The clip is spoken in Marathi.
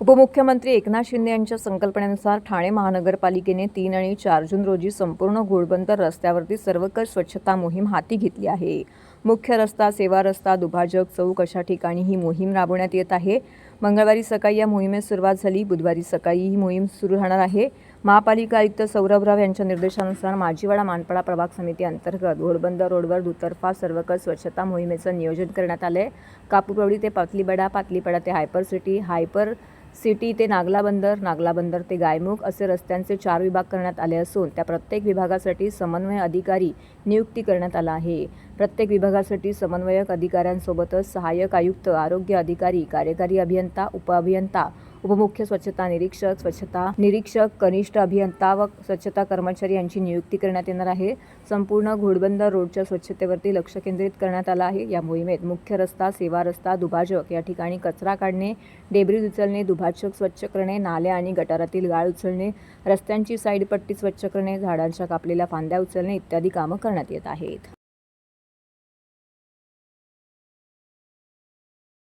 उपमुख्यमंत्री एकनाथ शिंदे यांच्या संकल्पनेनुसार ठाणे महानगरपालिकेने तीन आणि चार जून रोजी संपूर्ण घोडबंदर रस्त्यावरती सर्वकर स्वच्छता मोहीम हाती घेतली आहे. मुख्य रस्ता सेवा रस्ता दुभाजक चौक अशा ठिकाणी ही मोहीम राबवण्यात येत आहे. मंगळवारी सकाळी या मोहिमेस सुरुवात झाली. बुधवारी सकाळी ही मोहीम सुरू राहणार आहे. महापालिका आयुक्त सौरभ राव यांच्या निर्देशानुसार माजीवाडा मानपाडा प्रभाग समिती अंतर्गत घोडबंदर रोडवर दुतर्फा सर्वकर स्वच्छता मोहिमेचं नियोजन करण्यात आलं आहे कापूरवडी ते पातलीबडा पातलीपडा ते हायपर सिटी हायपर सिटी ते नागला बंदर नागला बंदर ते गायमुख असे रस्त्यांचे चार विभाग करण्यात आले असून त्या प्रत्येक विभागासाठी समन्वय अधिकारी नियुक्ती करण्यात आला आहे. प्रत्येक विभागासाठी समन्वयक अधिकाऱ्यांसोबतच सहाय्यक आयुक्त आरोग्य अधिकारी कार्यकारी अभियंता उपअभियंता उपमुख्य स्वच्छता निरीक्षक स्वच्छता निरीक्षक कनिष्ठ अभियंता व स्वच्छता कर्मचारी यांची नियुक्ती करण्यात येणार आहे. संपूर्ण घोडबंदर रोडच्या स्वच्छतेवरती लक्ष केंद्रित करण्यात आलं आहे. या मोहिमेत मुख्य रस्ता सेवा रस्ता दुभाजक या ठिकाणी कचरा काढणे डेबरी उचलणे दुभाजक स्वच्छ करणे नाल्या आणि गटारातील गाळ उचलणे रस्त्यांची साईडपट्टी स्वच्छ करणे झाडांच्या कापलेल्या फांद्या उचलणे इत्यादी कामं करण्यात येत आहेत.